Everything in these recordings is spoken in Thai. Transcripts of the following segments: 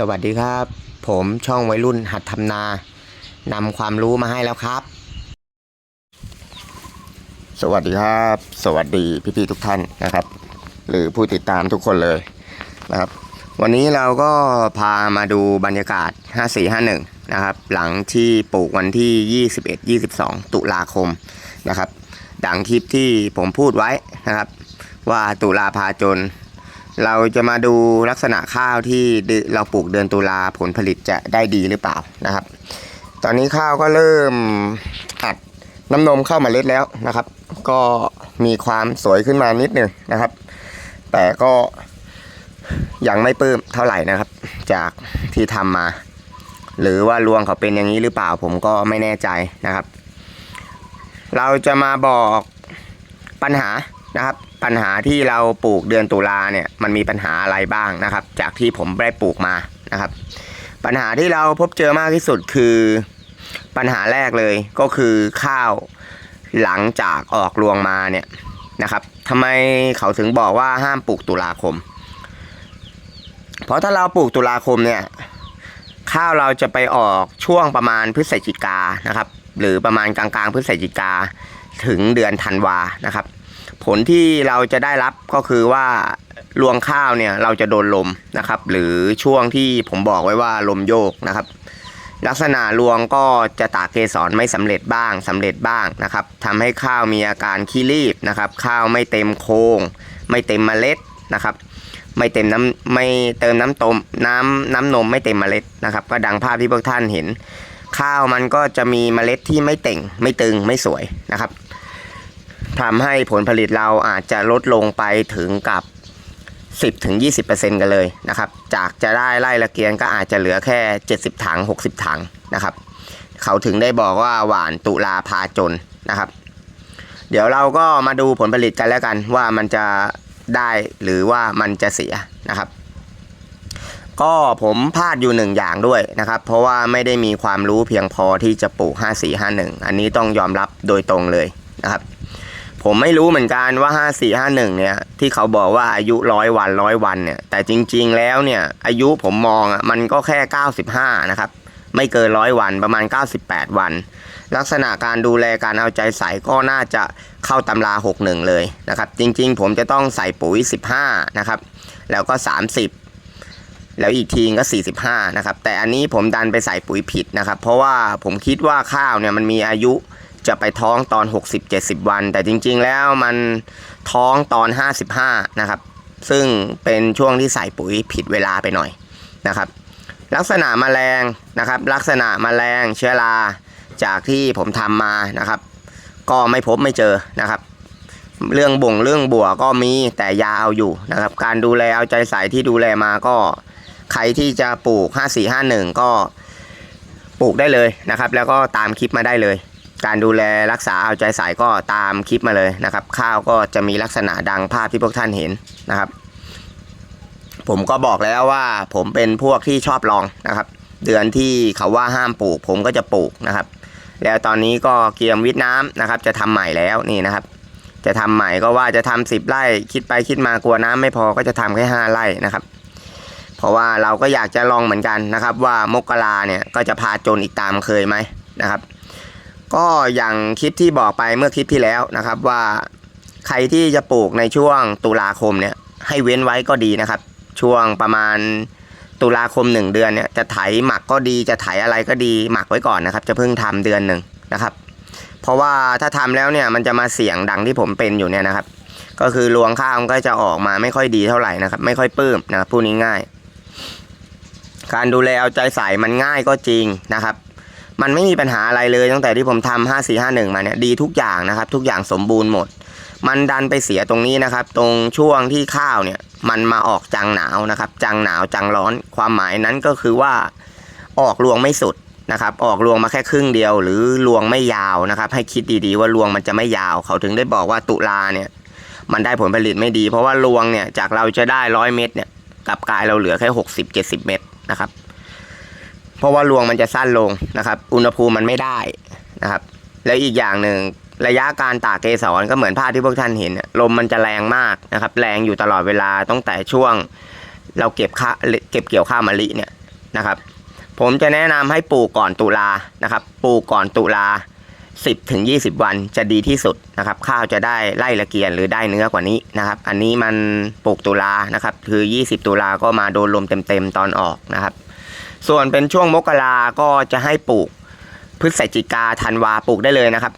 สวัสดีครับ ผมช่องวัยรุ่นหัดทำนานำความรู้มาให้แล้วครับ สวัสดีครับ สวัสดีพี่ๆทุกท่านนะครับ หรือผู้ติดตามทุกคนเลยนะครับ วันนี้เราก็พามาดูบรรยากาศ 5451 นะครับ หลังที่ปลูกวันที่ 21 22 ตุลาคมนะครับ ดังคลิปที่ผมพูดไว้นะครับ ว่าตุลาพาจน เราจะมาดูลักษณะข้าวที่เราปลูกเดือนตุลาผลผลิตจะได้ดีหรือเปล่านะครับ ตอนนี้ข้าวก็เริ่มอัดน้ำนมเข้ามาเล็ดแล้วนะครับ ก็มีความสวยขึ้นมานิดหนึ่งนะครับ แต่ก็ยังไม่ปื้มเท่าไหร่นะครับ จากที่ทำมา หรือว่ารวงเขาเป็นอย่างนี้หรือเปล่าผมก็ไม่แน่ใจนะครับ เราจะมาบอกปัญหานะครับ ปัญหาที่เราปลูกเดือนตุลาเนี่ยมันมีปัญหาอะไรบ้างนะครับ จากที่ผมได้ปลูกมานะครับ ปัญหาที่เราพบเจอมากที่สุดคือปัญหาแรกเลยก็คือข้าวหลังจากออกรวงมาเนี่ยนะครับทำไมเขาถึงบอกว่าห้ามปลูกตุลาคม เพราะถ้าเราปลูกตุลาคมเนี่ยข้าวเราจะไปออกช่วงประมาณพฤศจิกานะครับ หรือประมาณกลางๆพฤศจิกาถึงเดือนธันวานะครับ ผลที่เราจะได้รับก็คือว่ารวงข้าวเนี่ยเราจะโดนลมนะครับ หรือช่วงที่ผมบอกไว้ว่าลมโยกนะครับ ลักษณะรวงก็จะตากเกสรไม่สำเร็จบ้างสำเร็จบ้างนะครับทำให้ข้าวมีอาการขี้รีบนะครับ ข้าวไม่เต็มโครงไม่เต็มเมล็ดนะครับ ไม่เต็มน้ำไม่เติมน้ำตมน้ำน้ำนมไม่เต็มเมล็ดนะครับ ก็ดังภาพที่พวกท่านเห็น ข้าวมันก็จะมีเมล็ดที่ไม่เต่ง ไม่ตึงไม่สวยนะครับ ทำให้ผลผลิตเราอาจจะลดลงไปถึงกับ 10ถึง20%กันเลยนะครับ จากจะได้ไล่ละเกียนก็อาจจะเหลือแค่ 70 ถัง 60 ถังนะครับ เขาถึงได้บอกว่าหวานตุลาพาจนนะครับ เดี๋ยวเราก็มาดูผลผลิตกันแล้วกันว่ามันจะได้หรือว่ามันจะเสียนะครับ ก็ผมพลาดอยู่หนึ่งอย่างด้วยนะครับ เพราะว่าไม่ได้มีความรู้เพียงพอที่จะปลูก 5451 อันนี้ต้องยอมรับโดยตรงเลยนะครับ ผมไม่รู้เหมือนกันว่า5451เนี่ย ที่เขาบอกว่าอายุร้อยวันร้อยวันเนี่ย แต่จริง ๆ แล้วเนี่ย อายุผมมองอะมันก็แค่95นะครับ ไม่เกินร้อยวันประมาณ98วัน ลักษณะการดูแลการเอาใจใส่ก็น่าจะเข้าตำรา61เลยนะครับ จริง ๆ ผมจะต้องใส่ปุ๋ย15นะครับ แล้วก็30แล้วอีกทีก็ 45 นะครับ แต่อันนี้ผมดันไปใส่ปุ๋ยผิดนะครับ เพราะว่าผมคิดว่าข้าวเนี่ยมันมีอายุ จะไปท้องตอน 60-70 วัน แต่จริงๆแล้วมันท้องตอน 55 นะครับ ซึ่งเป็นช่วงที่ใส่ปุ๋ยผิดเวลาไปหน่อยนะครับ ลักษณะแมลงนะครับ ลักษณะแมลงเชื้อราจากที่ผมทำมานะครับ ก็ไม่พบไม่เจอนะครับ เรื่องบ่งเรื่องบัวก็มีแต่ยาเอาอยู่นะครับ การดูแลเอาใจใส่ที่ดูแลมาก็ใครที่จะปลูก 5451 ก็ปลูกได้เลยนะครับ แล้วก็ตามคลิปมาได้เลย การดูแลรักษาเอาใจใส่ก็ตามคลิปมาเลยนะครับ ข้าวก็จะมีลักษณะดังภาพที่พวกท่านเห็นนะครับ ผมก็บอกแล้วว่าผมเป็นพวกที่ชอบลองนะครับ เดือนที่เขาว่าห้ามปลูก ผมก็จะปลูกนะครับ แล้วตอนนี้ก็เกียมวิทย์น้ำนะครับ จะทำใหม่แล้วนี่นะครับ จะทำใหม่ก็ว่าจะทำสิบไร่คิดไปคิดมากลัวน้ำไม่พอก็จะทำแค่ห้าไร่นะครับเพราะว่าเราก็อยากจะลองเหมือนกันนะครับ ว่ามกราเนี่ยก็จะพาจนอีกตามเคยไหมนะครับ ก็อย่างคลิปที่บอกไปเมื่อคลิปที่แล้วนะครับว่าใครที่จะปลูกในช่วงตุลาคมเนี่ยให้เว้นไว้ก็ดีนะครับ ช่วงประมาณตุลาคมหนึ่งเดือนเนี่ยจะไถหมักก็ดีจะไถอะไรก็ดีหมักไว้ก่อนนะครับ จะเพิ่งทำเดือนหนึ่งนะครับ เพราะว่าถ้าทำแล้วเนี่ยมันจะมาเสี่ยงดังที่ผมเป็นอยู่เนี่ยนะครับ ก็คือรวงข้าวมันก็จะออกมาไม่ค่อยดีเท่าไหร่นะครับ ไม่ค่อยปื้มนะครับพูดง่ายๆการดูแลเอาใจใส่มันง่ายก็จริงนะครับ มันไม่มีปัญหาอะไรเลยตั้งแต่ที่ผมทำ5 4 5 1 มาเนี่ยดีทุกอย่างนะครับ ทุกอย่างสมบูรณ์หมด มันดันไปเสียตรงนี้นะครับ ตรงช่วงที่ข้าวเนี่ยมันมาออกจังหนาวนะครับ จังหนาวจังร้อน ความหมายนั้นก็คือว่าออกรวงไม่สุดนะครับ ออกรวงมาแค่ครึ่งเดียว หรือรวงไม่ยาวนะครับ ให้คิดดีๆว่ารวงมันจะไม่ยาว เขาถึงได้บอกว่าตุลาเนี่ย มันได้ผลผลิตไม่ดี เพราะว่ารวงเนี่ยจากเราจะได้ร้อยเม็ดเนี่ยกลับกายเราเหลือแค่หกสิบเจ็ดสิบเม็ดนะครับ ราะว่ารวงมันจะสั้นลงนะครับ อุณหภูมิมันไม่ได้นะครับ แล้วอีกอย่างหนึ่งระยะการตากเกสรก็เหมือนภาพที่พวกท่านเห็น ลมมันจะแรงมากนะครับ แรงอยู่ตลอดเวลาตั้งแต่ช่วง เราเก็บข้าเก็บเกี่ยวข้าวมะลิเนี่ยนะครับ ผมจะแนะนำให้ปลูกก่อนตุลานะครับ ปลูกก่อนตุลา 10ถึง20 วันจะดีที่สุดนะครับ ข้าวจะได้ไล่ละเกียนหรือได้เนื้อกว่านี้นะครับ อันนี้มันปลูกตุลานะครับ คือ 20 ตุลาก็มาโดนลมเต็มๆตอนออกนะครับ ส่วนเป็นช่วงมกราก็จะให้ปลูกพฤศจิกาธันวาปลูกได้เลยนะครับ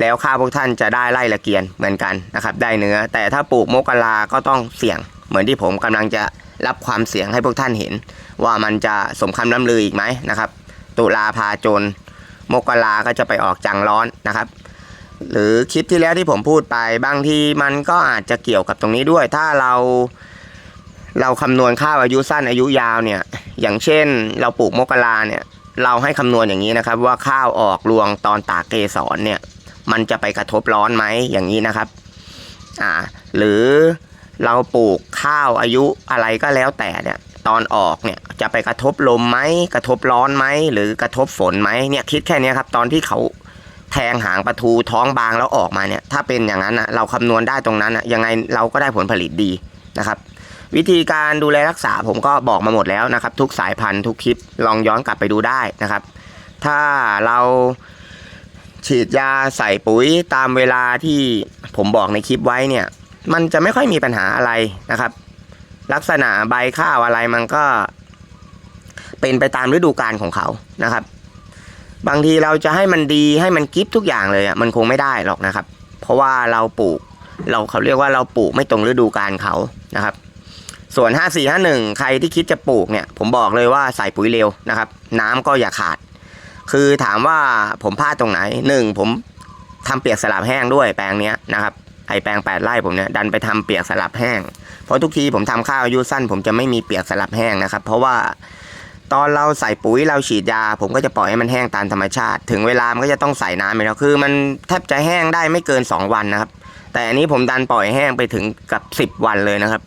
แล้วข้าวพวกท่านจะได้ไล่ละเกียนเหมือนกันนะครับ ได้เนื้อ แต่ถ้าปลูกมกราก็ต้องเสี่ยง เหมือนที่ผมกำลังจะรับความเสี่ยงให้พวกท่านเห็น ว่ามันจะสมคำล่ำลืออีกไหมนะครับ ตุลาพาจน มกราก็จะไปออกจังร้อนนะครับ หรือคลิปที่แล้วที่ผมพูดไปบางทีมันก็อาจจะเกี่ยวกับตรงนี้ด้วย ถ้าเรา เราคำนวณข้าวอายุสั้นอายุยาวเนี่ย อย่างเช่นเราปลูกมกราเนี่ย เราให้คำนวณอย่างนี้นะครับ ว่าข้าวออกรวงตอนตากเกสรเนี่ย มันจะไปกระทบร้อนไหมอย่างนี้นะครับ อ่า หรือเราปลูกข้าวอายุอะไรก็แล้วแต่เนี่ยตอนออกเนี่ยจะไปกระทบลมไหมกระทบร้อนไหมหรือกระทบฝนไหมเนี่ยคิดแค่นี้ครับตอนที่เขาแทงหางปลาทูท้องบางแล้วออกมาเนี่ยถ้าเป็นอย่างนั้นนะเราคำนวณได้ตรงนั้นนะยังไงเราก็ได้ผลผลิตดีนะครับ วิธีการดูแลรักษาผมก็บอกมาหมดแล้วนะครับ ทุกสายพันธุ์ทุกคลิปลองย้อนกลับไปดูได้นะครับ ถ้าเราฉีดยาใส่ปุ๋ยตามเวลาที่ผมบอกในคลิปไว้เนี่ย มันจะไม่ค่อยมีปัญหาอะไรนะครับ ลักษณะใบข้าวอะไรมันก็ เป็นไปตามฤดูกาลของเขานะครับ บางทีเราจะให้มันดีให้มันกิฟทุกอย่างเลยอะมันคงไม่ได้หรอกนะครับ เพราะว่าเราปลูก เราเขาเรียกว่าเราปลูกไม่ตรงฤดูกาลเขานะครับ ส่วน 5451 ใครที่คิดจะปลูกเนี่ย ผมบอกเลยว่าใส่ปุ๋ยเร็วนะครับ น้ำก็อย่าขาด คือถามว่าผมพลาดตรงไหนหนึ่งผมทำเปียกสลับแห้งด้วยแปลงเนี้ยนะครับไอแปลงแปดไร่ผมเนี่ยดันไปทำเปียกสลับแห้ง เพราะทุกทีผมทำข้าวอายุสั้น ผมจะไม่มีเปียกสลับแห้งนะครับ เพราะว่าตอนเราใส่ปุ๋ยเราฉีดยา ผมก็จะปล่อยให้มันแห้งตามธรรมชาติ ถึงเวลามันก็จะต้องใส่น้ำไปแล้วคือ มันแทบจะแห้งได้ไม่เกิน 2 วันนะครับ แต่อันนี้ผมดันปล่อยแห้งไปถึงกับ 10 วันเลยนะครับ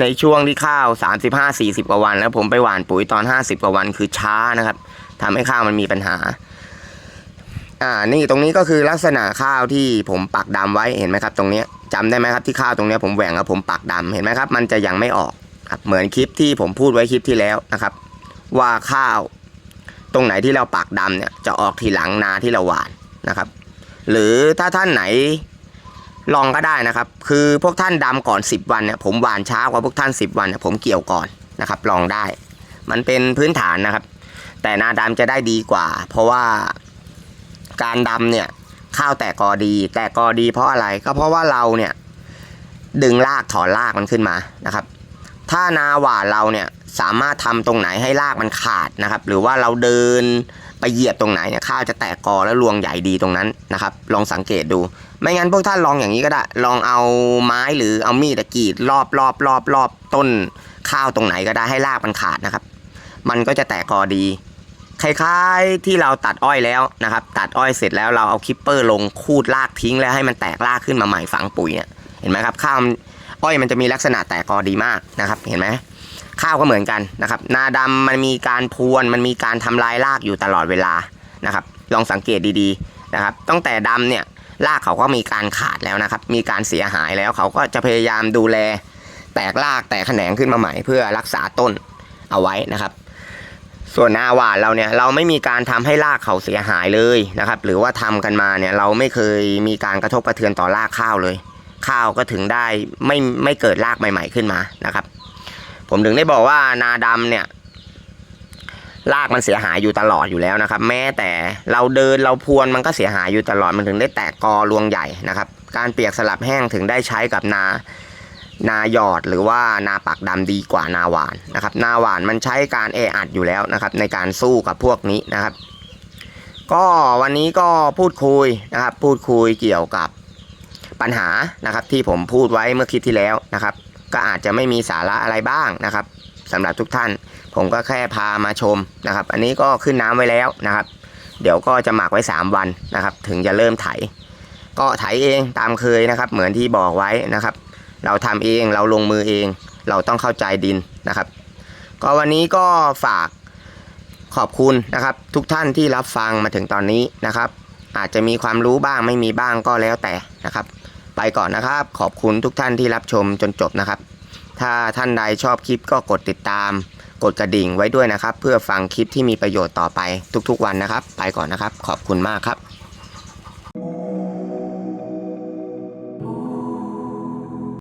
ในช่วงที่ข้าว 35-40 กว่าวัน แล้วผมไปหว่านปุ๋ยตอน 50 กว่าวันคือช้านะครับทำให้ข้าวมันมีปัญหา อ่า นี่ตรงนี้ก็คือลักษณะข้าวที่ผมปักดำไว้เห็นไหมครับ ตรงนี้ยจำได้ไหมครับที่ข้าวตรงนี้ผมแหว่งแล้วผมปักดำเห็นไหมครับ มันจะยังไม่ออกครับเหมือนคลิปที่ผมพูดไว้คลิปที่แล้วนะครับ ว่าข้าว ตรงไหนที่เราปักดำเนี่ยจะออกทีหลังนาที่เราหว่านนะครับ หรือถ้าท่านไหน ลองก็ได้นะครับ คือพวกท่านดำก่อน 10 วันเนี่ยผมหวานช้ากว่าพวกท่าน 10 วันเนี่ยผมเกี่ยวก่อนนะครับ ลองได้ มันเป็นพื้นฐานนะครับ แต่นาดำจะได้ดีกว่า เพราะว่าการดำเนี่ยข้าวแตกกอดีแตกกอดีเพราะอะไรก็เพราะว่าเราเนี่ยดึงรากถอนรากมันขึ้นมานะครับ ถ้านาหวานเราเนี่ยสามารถทำตรงไหนให้รากมันขาดนะครับ หรือว่าเราเดิน ไปเหยียบตรงไหนเนี่ยข้าวจะแตกกอแล้วรวงใหญ่ดีตรงนั้นนะครับ ลองสังเกตดู ไม่งั้นพวกท่านลองอย่างนี้ก็ได้ ลองเอาไม้หรือเอามีดอะกรีดรอบรอบรอบรอบต้นข้าวตรงไหนก็ได้ให้รากมันขาดนะครับ มันก็จะแตกกอดีคล้ายๆที่เราตัดอ้อยแล้วนะครับ ตัดอ้อยเสร็จแล้วเราเอาคิปเปอร์ลงคูดรากทิ้งแล้วให้มันแตกรากขึ้นมาใหม่ฝังปุ๋ยเนี่ยเห็นไหมครับข้าวอ้อยมันจะมีลักษณะแตกกอดีมากนะครับ เห็นไหม ข้าวก็เหมือนกันนะครับ นาดำมันมีการพวนมันมีการทำลายรากอยู่ตลอดเวลานะครับ ลองสังเกตดีๆนะครับ ตั้งแต่ดำเนี่ยรากเขาก็มีการขาดแล้วนะครับ มีการเสียหายแล้วเขาก็จะพยายามดูแล แตกรากแตกแขนงขึ้นมาใหม่ เพื่อรักษาต้นเอาไว้นะครับ ส่วนนาหวานเราเนี่ยเราไม่มีการทำให้รากเขาเสียหายเลยนะครับ หรือว่าทำกันมาเนี่ยเราไม่เคยมีการกระทบกระเทือนต่อรากข้าวเลย ข้าวก็ถึงได้ไม่ไม่เกิดรากใหม่ ๆขึ้นมานะครับ ผมถึงได้บอกว่านาดำเนี่ยรากมันเสียหายอยู่ตลอดอยู่แล้วนะครับ แม้แต่เราเดินเราพวนมันก็เสียหายอยู่ตลอดมันถึงได้แตกกอรวงใหญ่นะครับ การเปียกสลับแห้งถึงได้ใช้กับนานาหยอดหรือว่านาปักดำดีกว่านาหวานนะครับ นาหวานมันใช้การแออัดอยู่แล้วนะครับ ในการสู้กับพวกนี้นะครับ ก็วันนี้ก็พูดคุยนะครับ พูดคุยเกี่ยวกับปัญหานะครับ ที่ผมพูดไว้เมื่อคลิปที่แล้วนะครับ ก็อาจจะไม่มีสาระอะไรบ้างนะครับสำหรับทุกท่าน ผมก็แค่พามาชมนะครับ อันนี้ก็ขึ้นน้ำไว้แล้วนะครับ เดี๋ยวก็จะหมักไว้ 3 วันนะครับ ถึงจะเริ่มไถ ก็ไถเองตามเคยนะครับ เหมือนที่บอกไว้นะครับ เราทำเองเราลงมือเอง เราต้องเข้าใจดินนะครับ ก็วันนี้ก็ฝากขอบคุณนะครับ ทุกท่านที่รับฟังมาถึงตอนนี้นะครับ อาจจะมีความรู้บ้างไม่มีบ้างก็แล้วแต่นะครับ ไปก่อนนะครับ ขอบคุณทุกท่านที่รับชมจนจบนะครับ ถ้าท่านใดชอบคลิปก็กดติดตาม กดกระดิ่งไว้ด้วยนะครับ เพื่อฟังคลิปที่มีประโยชน์ต่อไปทุกๆวันนะครับ ไปก่อนนะครับ ขอบคุณมากครับ